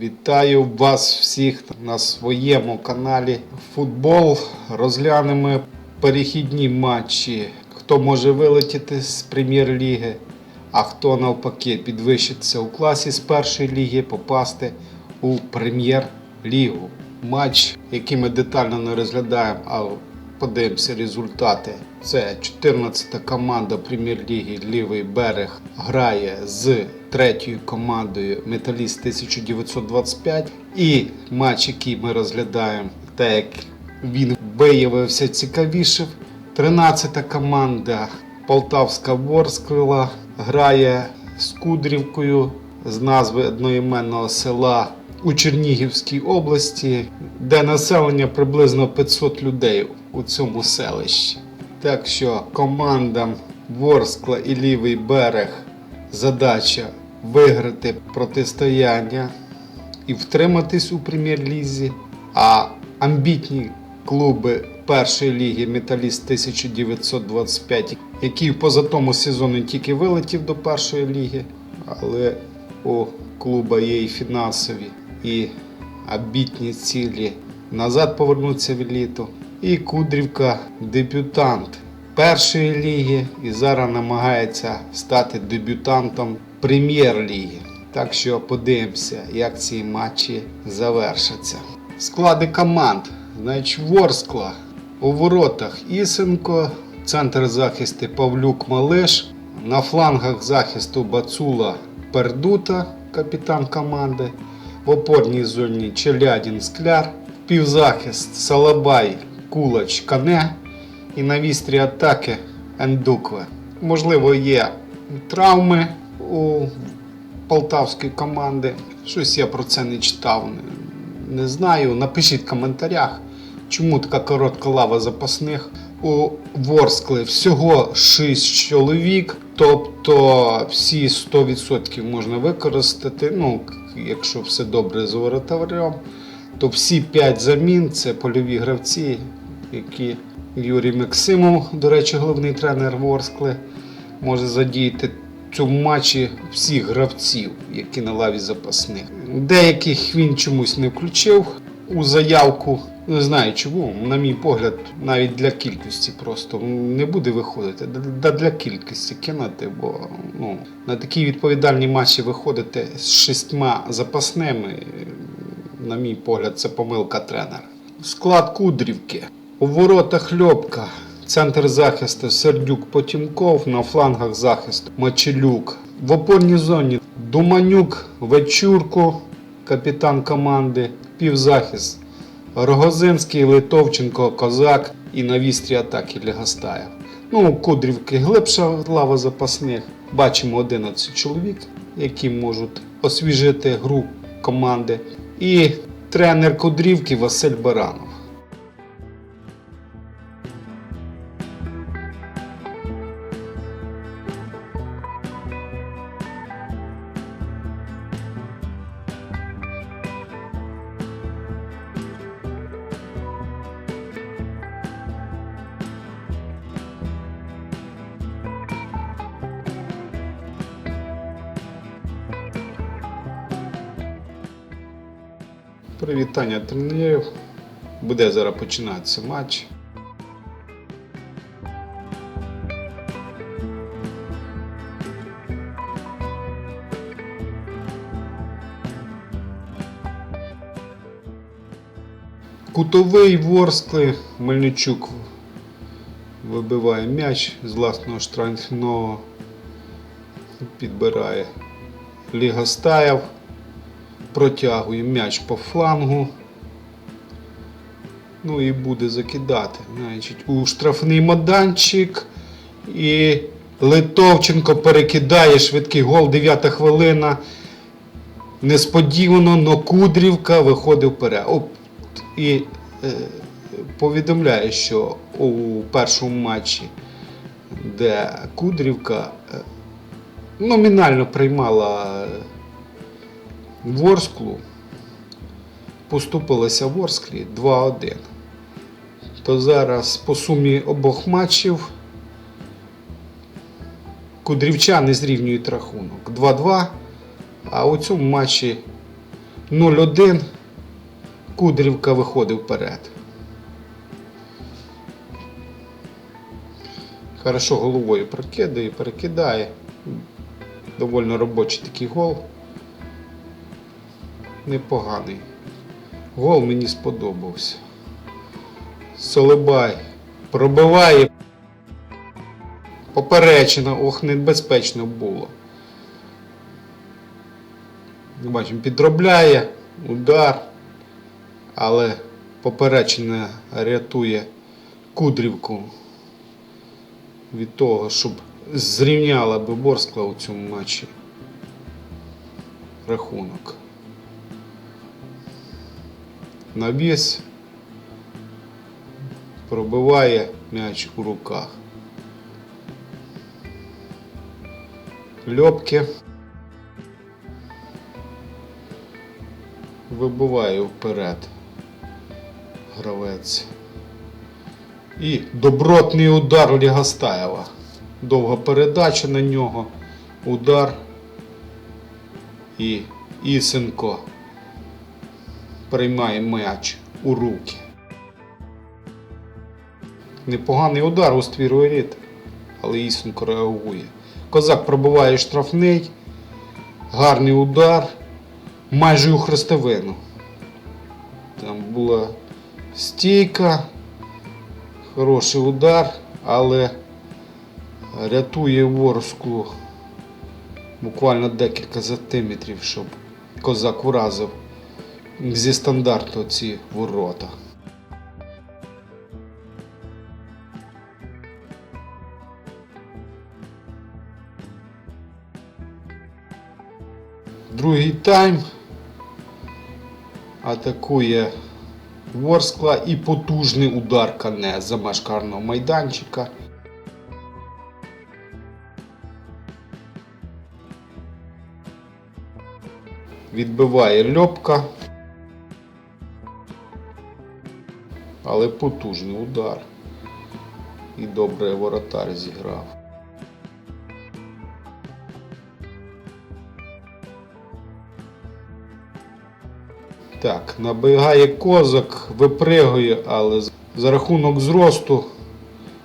Вітаю вас всіх на своєму каналі Футбол. Розглянемо перехідні матчі. Хто може вилетіти з прем'єр-ліги, а хто навпаки підвищиться у класі з першої ліги, попасти у прем'єр-лігу. Матч, який ми детально не розглядаємо, а подивимося результати. Це 14-та команда прем'єр-ліги Лівий берег грає з третьою командою Металіст 1925. І матч, який ми розглядаємо, так як він виявився цікавішим. 13-та команда Полтавська Ворскла грає з Кудрівкою з назви одноіменного села у Чернігівській області, де населення приблизно 500 людей у цьому селищі. Так що командам Ворскла і Лівий берег задача виграти протистояння і втриматись у прем'єр-лізі, а амбітні клуби першої ліги Металіст 1925, який в позатому сезоні тільки вилетів до першої ліги, але у клуба є і фінансові, і амбітні цілі назад повернуться в еліту. І Кудрівка дебютант першої ліги і зараз намагається стати дебютантом прем'єр-ліги. Так що подивимося, як ці матчі завершаться. Склади команд. Значить, Ворскла у воротах Ісенко, центр захисту Павлюк Малиш, на флангах захисту Бацула Пердута, капітан команди, в опорній зоні Челядін Скляр, півзахист Салабай Кулач Кане і на вістрі атаки Ендукве. Можливо, є травми у полтавської команди. Щось я про це не читав, не, знаю. Напишіть в коментарях, чому така коротка лава запасних. У Ворскли всього 6 чоловік, тобто всі 100% можна використати. Ну, якщо все добре з воротарем, то всі 5 замін це польові гравці, які Юрій Максимов, до речі, головний тренер Ворскли, може задіяти цьому матчі всіх гравців, які на лаві запасних. Деяких він чомусь не включив у заявку. Не знаю чому, на мій погляд, навіть для кількості просто не буде виходити. Да для кількості кинути, бо ну, на такі відповідальні матчі виходити з шістьма запасними, на мій погляд, це помилка тренера. Склад Кудрівки. У воротах Льопка, центр захисту Сердюк Потімков, на флангах захисту Мачелюк. В опорній зоні Думанюк, Вечурко, капітан команди, півзахист. Рогозинський, Литовченко, Козак і на вістрі атаки Лягостаєв. Ну, Кудрівки глибша лава запасних. Бачимо 11 чоловік, які можуть освіжити гру команди. І тренер Кудрівки Василь Баранов. Привітання тренерів. Буде зараз починатися матч. Кутовий Ворскли Мельничук вибиває м'яч з власного штрафного. Підбирає Лігостаєв протягує м'яч по флангу. Ну і буде закидати. Значить, у штрафний маданчик. І Литовченко перекидає швидкий гол, 9 хвилина. Несподівано, но Кудрівка виходить вперед. Оп, і е, повідомляє, що у першому матчі, де Кудрівка е, номінально приймала. Ворсклу поступилася Ворсклі 2-1. То зараз по сумі обох матчів кудрівчани зрівнюють рахунок 2-2, а у цьому матчі 0-1. Кудрівка виходить вперед. Хорошо головою прокидає, перекидає. Довольно робочий такий гол. Непоганий. Гол мені сподобався. Солебай пробиває. Поперечина, ох, небезпечно було. Бачимо, підробляє, удар, але поперечина рятує Кудрівку від того, щоб зрівняла би Борскла у цьому матчі рахунок. Навіс пробиває м'яч у руках. Льопки вибиває вперед гравець. І добротний удар Лігастаєва. Довга передача на нього. Удар. І Ісенко приймає м'яч у руки. Непоганий удар у ствір воріт, але Ісенко реагує. Козак пробиває штрафний. Гарний удар. Майже у хрестовину. Там була стійка. Хороший удар, але рятує Ворсклу буквально декілька сантиметрів, щоб козак уразив зі стандарту ці ворота. Другий тайм атакує Ворскла і потужний удар Кане за меж карного майданчика. Відбиває Льопка. Але потужний удар. І добре воротар зіграв. Так, набігає козак, випригує, але за рахунок зросту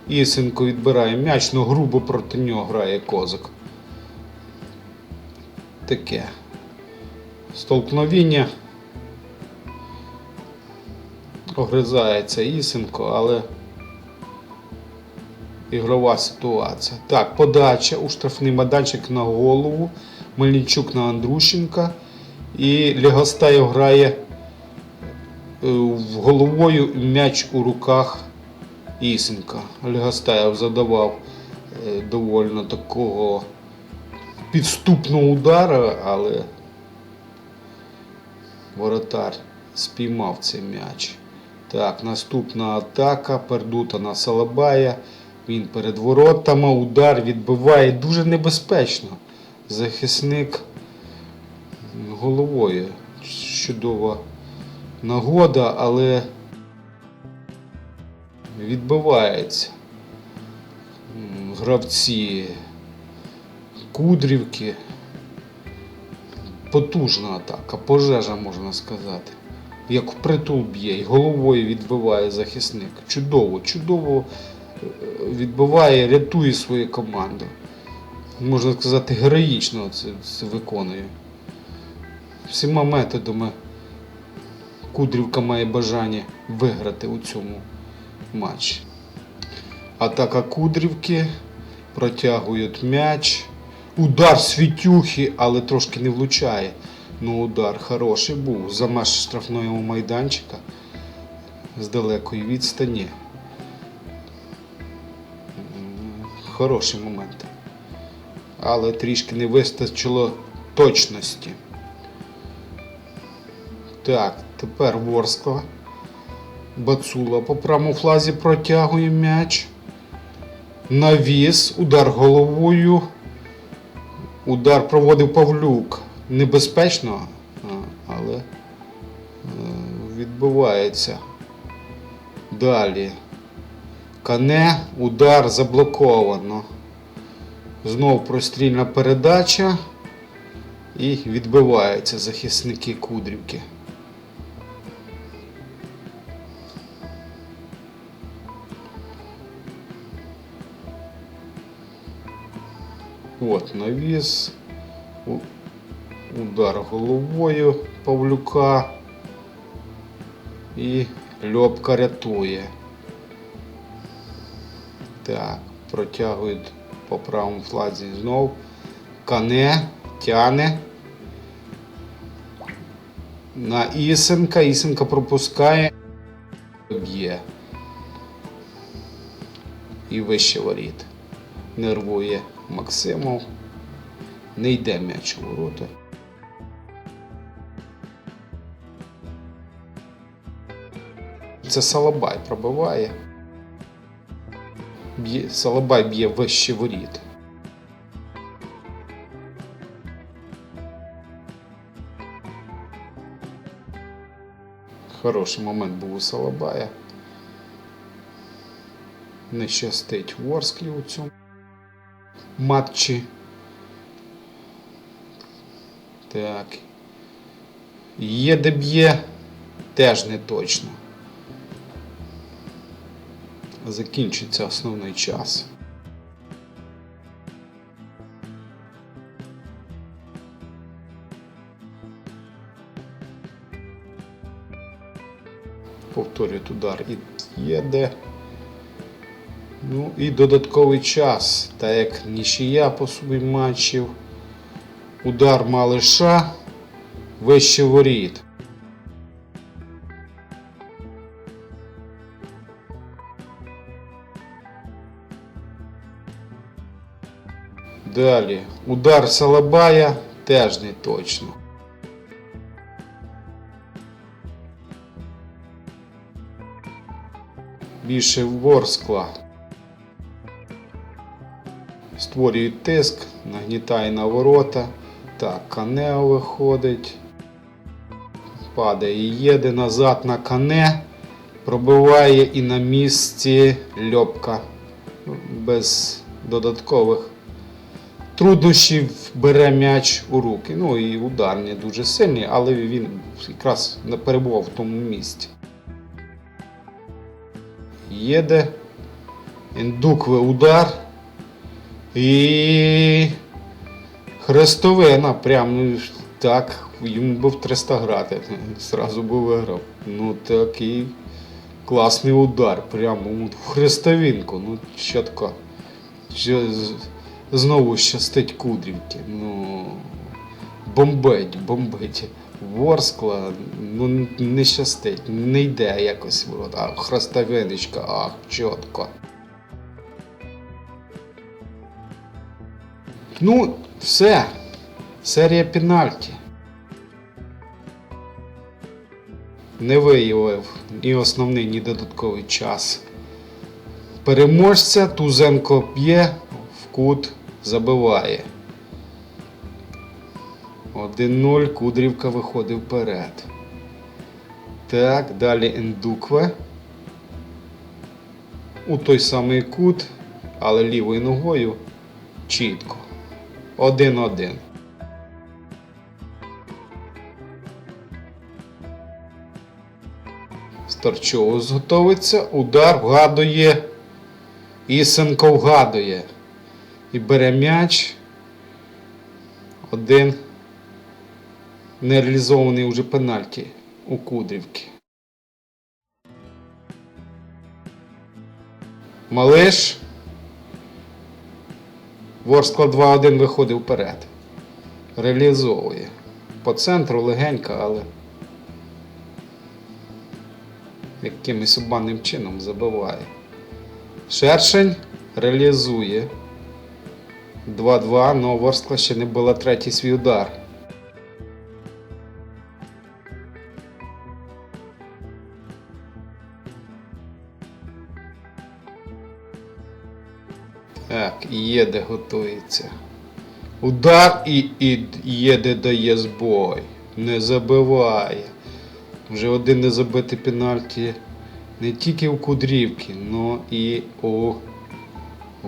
Ісенко відбирає м'яч, но грубо проти нього грає козак. Таке. Столкновіння. Огризається Ісенко, але ігрова ситуація. Так, подача у штрафний майданчик на голову. Мельничук на Андрущенка. І Легостаєв грає е, головою м'яч у руках Ісенка. Легостаєв задавав е, довольно такого підступного удара, але воротар спіймав цей м'яч. Так, наступна атака. Пердута на Салабая. Він перед воротами. Удар відбиває дуже небезпечно. Захисник головою. Чудова нагода, але відбивається. Гравці Кудрівки. Потужна атака, пожежа можна сказати. Як впритул б'є, і головою відбиває захисник. Чудово, чудово е, відбиває, рятує свою команду. Можна сказати, героїчно це, це виконує. Всіма методами Кудрівка має бажання виграти у цьому матчі. Атака Кудрівки. Протягують м'яч. Удар світюхи, але трошки не влучає. Ну, удар хороший був. За меж штрафного майданчика з далекої відстані. Хороший момент. Але трішки не вистачило точності. Так, тепер Ворскла. Бацула по правому флазі протягує м'яч. Навіс, удар головою. Удар проводив Павлюк. Небезпечно, але е, відбувається. Далі. Кане, удар заблоковано. Знов прострільна передача. І відбиваються захисники Кудрівки. От навіс. Удар головою Павлюка. І Льопка рятує. Так, протягують по правому флазі знов. Кане, тяне. На Ісенка. Ісенка пропускає. Б'є. І вище воріт. Нервує Максимов. Не йде м'яч у ворота. Це Салабай пробиває. Б'є, Салабай б'є вище воріт. Хороший момент був у Салабая. Не щастить Ворсклі у цьому матчі. Так. Є де б'є, теж не точно. Закінчиться основний час. Повторюють удар і є де. Ну і додатковий час, так як нічия по собі матчів. Удар Малиша вище воріт. Далі. Удар Салабая теж не точно. Більше Ворскла. Створює тиск, нагнітає на ворота. Так, Канео виходить. Падає і їде назад на кане. Пробиває і на місці Льопка. Без додаткових труднощів бере м'яч у руки. Ну і удар не дуже сильний, але він якраз не перебував в тому місці. Їде. Індукве удар. І Хрестовина, прям ну, так, йому би в 300 грати. Зразу би виграв. Ну такий класний удар. Прямо в хрестовинку. Ну, чітко. Знову щастить Кудрівки. Ну, бомбить, бомбить. Ворскла, ну не щастить, не йде якось. от, А хрестовиночка, ах, чітко. Ну, все. Серія пенальті. Не виявив ні основний, ні додатковий час. Переможця Тузенко б'є, в кут забиває. 1-0, Кудрівка виходить вперед. Так, далі Ендукве. У той самий кут, але лівою ногою чітко. 1-1. Старчоус готовиться. Удар вгадує. Ісенко вгадує. І бере м'яч. Один нереалізований уже пенальті у Кудрівки. Малиш. Ворскла 2-1 виходить вперед. Реалізовує. По центру легенько, але якимось обманним чином забиває. Шершень реалізує. 2-2, але Ворскла ще не була третій свій удар. Так, Єде готується. Удар і, і Єде дає збой. Не забиває. Вже один не забитий пенальті не тільки у Кудрівки, але і у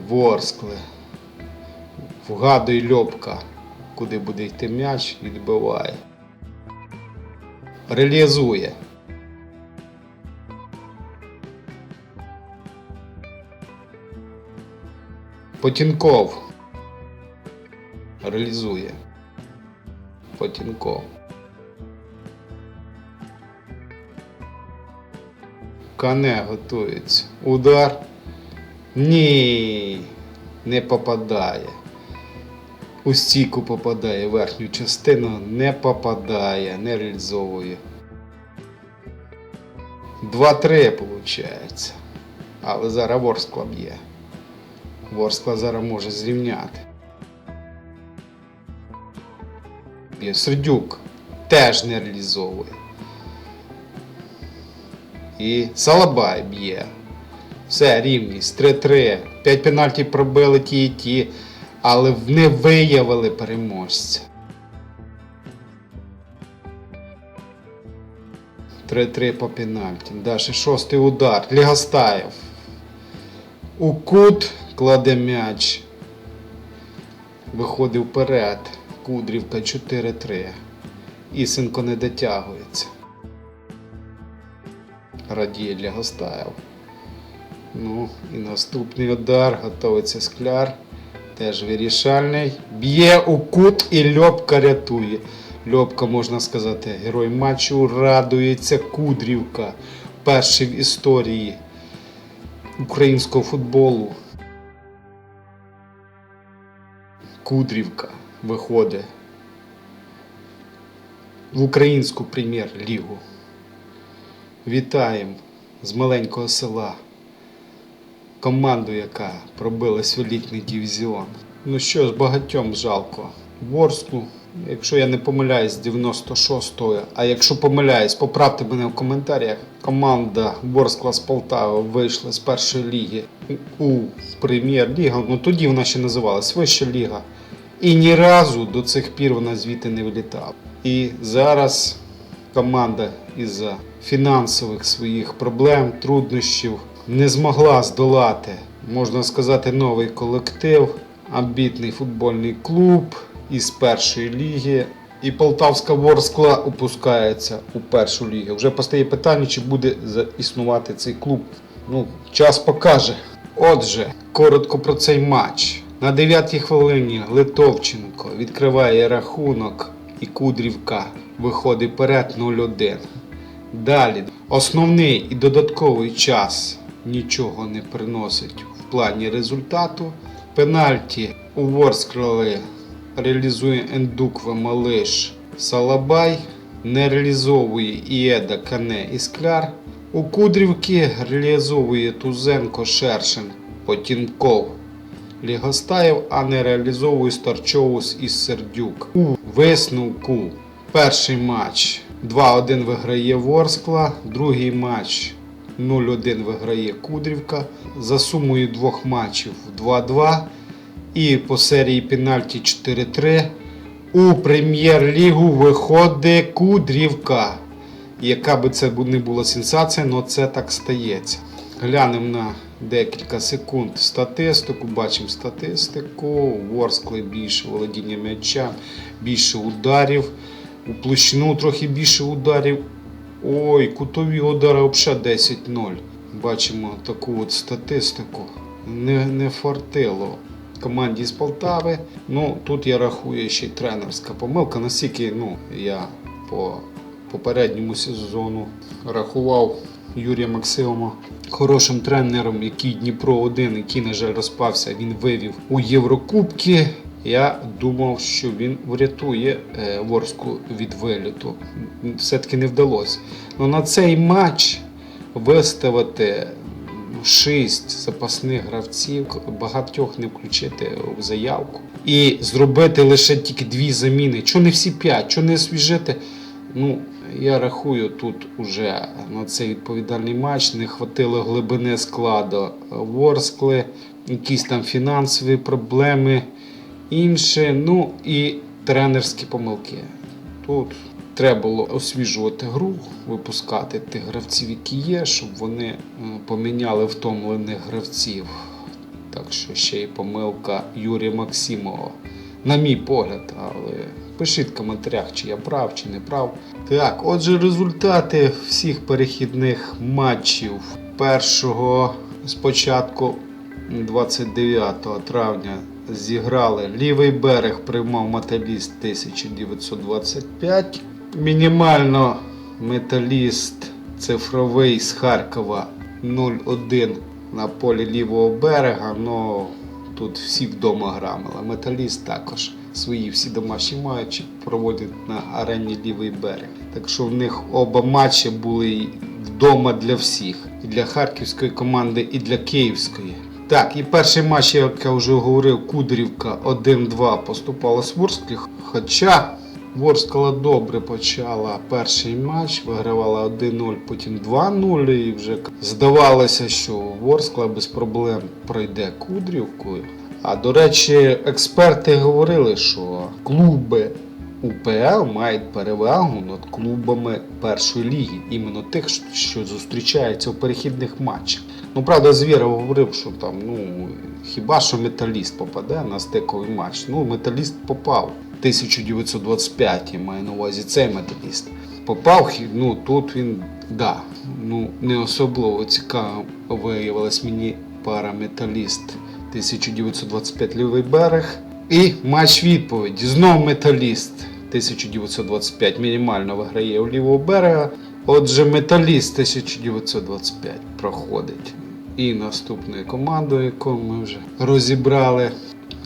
Ворскли. Вгадуй Льопка. куди буде йти м'яч, відбиває. Реалізує. Потінков. Реалізує. Потінков. Кане готується. Удар. Ні, не попадає. У стійку попадає, верхню частину не попадає, не реалізовує. 2-3 виходить. Але зараз Ворскла б'є. Ворскла зараз може зрівняти. Сердюк теж не реалізовує. І Салабай б'є. Все, рівність, 3-3. 5 пенальті пробили ті і ті, але не виявили переможця. 3-3 по пенальті. Далі шостий удар. Лігастаєв. У кут кладе м'яч. Виходить вперед. Кудрівка 4-3. Ісенко не дотягується. Радіє Лягостаєв. Ну, і наступний удар. Готовиться скляр. Теж вирішальний. Б'є у кут і Льопка рятує. Льопка, можна сказати, герой матчу радується Кудрівка. Перший в історії українського футболу. Кудрівка виходить в українську прем'єр-лігу. Вітаємо з маленького села команду, яка пробилась в елітний дивізіон. Ну що ж, багатьом жалко. Ворсклу, якщо я не помиляюсь, з 96-го, а якщо помиляюсь, поправте мене в коментарях. Команда Ворскла з Полтави вийшла з першої ліги у прем'єр-лігу. Ну тоді вона ще називалась Вища ліга. І ні разу до цих пір вона звідти не вилітала. І зараз команда із-за фінансових своїх проблем, труднощів не змогла здолати, можна сказати, новий колектив, амбітний футбольний клуб із першої ліги. І Полтавська Ворскла опускається у першу лігу. Вже постає питання, чи буде існувати цей клуб. Ну, час покаже. Отже, коротко про цей матч. На 9-й хвилині Литовченко відкриває рахунок і Кудрівка виходить вперед 0-1. Далі основний і додатковий час нічого не приносить в плані результату. Пенальті у Ворскли реалізує Ендуква Малиш Салабай, не реалізовує Іеда Кане і Скляр. У Кудрівки реалізовує Тузенко Шершин Потінков. Лігостаєв, а не реалізовує Старчоус і Сердюк. У висновку перший матч 2-1 виграє Ворскла, другий матч 0-1 виграє Кудрівка. За сумою двох матчів 2-2 і по серії пенальті 4-3 у прем'єр-лігу виходить Кудрівка. Яка би це не була сенсація, але це так стається. Глянемо на декілька секунд статистику. Бачимо статистику. Ворскли більше володіння м'яча, більше ударів. У площину трохи більше ударів. Ой, кутові удари взагалі 10-0. Бачимо таку от статистику. Не, не фартило команді з Полтави. Ну, тут я рахую ще й тренерська помилка. Настільки ну, я по попередньому сезону рахував Юрія Максимова хорошим тренером, який Дніпро 1, який, на жаль, розпався, він вивів у Єврокубки. Я думав, що він врятує е, Ворску від виліту. Все-таки не вдалося. Но на цей матч виставити шість запасних гравців, багатьох не включити в заявку і зробити лише тільки дві заміни. Чого не всі п'ять, чого не освіжити? Ну, я рахую, тут уже на цей відповідальний матч не хватило глибини складу Ворскли, якісь там фінансові проблеми, інше, ну і тренерські помилки. Тут треба було освіжувати гру, випускати тих гравців, які є, щоб вони е, поміняли втомлених гравців. Так що ще й помилка Юрія Максимова. на мій погляд, але пишіть в коментарях, чи я прав, чи не прав. Так, отже, результати всіх перехідних матчів першого спочатку 29 травня зіграли. Лівий берег приймав металіст 1925. Мінімально металіст цифровий з Харкова 0-1 на полі лівого берега. Ну тут всі вдома грамили. Металіст також свої всі домашні матчі проводять на арені лівий берег. Так що в них оба матчі були вдома для всіх. І для харківської команди, і для київської. Так, і перший матч, як я вже говорив, Кудрівка 1-2 поступала з Ворсклі. Хоча Ворскла добре почала перший матч, вигравала 1-0, потім 2-0. І вже здавалося, що Ворскла без проблем пройде Кудрівкою. А до речі, експерти говорили, що клуби УПЛ мають перевагу над клубами першої ліги, іменно тих, що зустрічаються у перехідних матчах. Ну, правда, Звєров говорив, що там, ну, хіба що металіст попаде на стиковий матч. Ну, металіст попав. 1925 я маю на увазі цей металіст. Попав, ну тут він, да, ну не особливо цікаво виявилась мені пара металіст 1925 лівий берег. І матч відповіді. Знов металіст 1925 мінімально виграє у лівого берега. Отже, металіст 1925 проходить. І наступною командою, яку ми вже розібрали,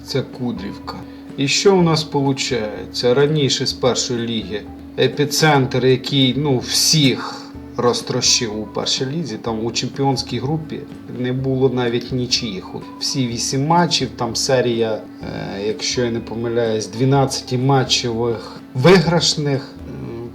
це Кудрівка. І що у нас виходить? Раніше з першої ліги епіцентр, який ну, всіх розтрощив у першій лізі, там у чемпіонській групі не було навіть нічиїх. Всі 8 матчів, там серія, е, якщо я не помиляюсь, 12 матчевих виграшних,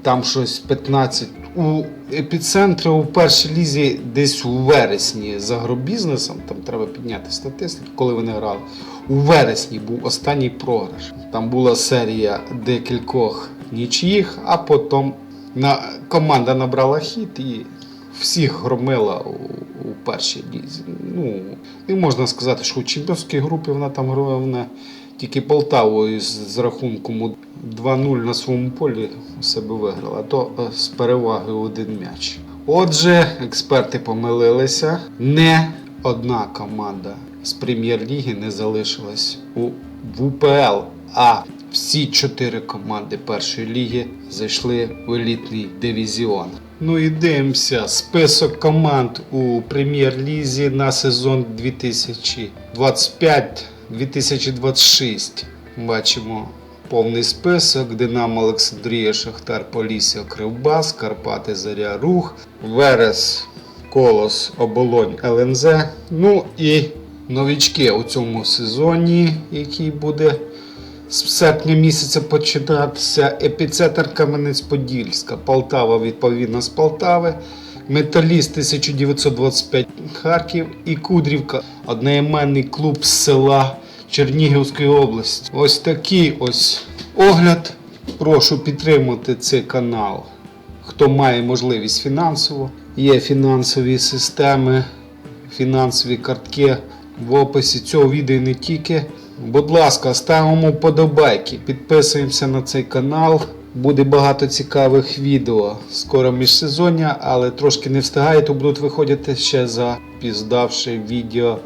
там щось 15. У епіцентрі у першій лізі десь у вересні за агробізнесом, там треба підняти статистику, коли вони грали. У вересні був останній програш. Там була серія декількох нічиїх, а потім на, команда набрала хід і всіх громила у, у першій лізі. Ну, не можна сказати, що у чемпіонській групі вона там грала тільки Полтавою з, з рахунком 2-0 на своєму полі у себе виграла, то е, з перевагою один м'яч. Отже, експерти помилилися. Не одна команда з прем'єр-ліги не залишилась у в УПЛ, а всі чотири команди першої ліги зайшли в елітний дивізіон. Ну і дивимося список команд у прем'єр-лізі на сезон 2025-2026. Бачимо повний список: Динамо Олександрія, Шахтар, Полісся, Кривбас, Карпати, Заря, Рух, Верес, Колос, Оболонь, ЛНЗ. Ну і новічки у цьому сезоні, який буде з серпня місяця починатися. Епіцентр Кам'янець-Подільська, Полтава відповідно з Полтави. Металіст 1925 Харків і Кудрівка, одноіменний клуб з села Чернігівської області. Ось такий ось огляд. Прошу підтримати цей канал. Хто має можливість фінансово, є фінансові системи, фінансові картки в описі цього відео не тільки. Будь ласка, ставимо вподобайки, підписуємося на цей канал. Буде багато цікавих відео. Скоро міжсезоння, але трошки не встигає, то будуть виходити ще запіздавши відео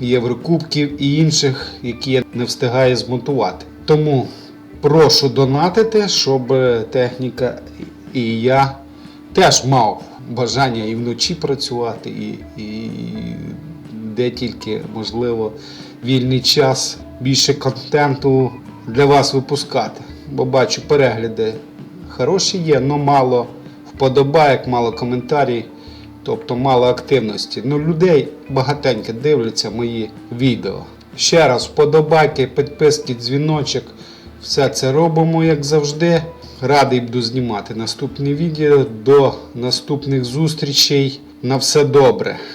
Єврокубків і інших, які я не встигаю змонтувати. Тому прошу донатити, щоб техніка і я теж мав бажання і вночі працювати, і, і де тільки можливо вільний час більше контенту для вас випускати. Бо бачу, перегляди хороші є, але мало вподобайок, мало коментарів, тобто мало активності. Ну, людей багатенько дивляться мої відео. Ще раз, вподобайки, підписки, дзвіночок. Все це робимо, як завжди. Радий буду знімати наступні відео. До наступних зустрічей. На все добре.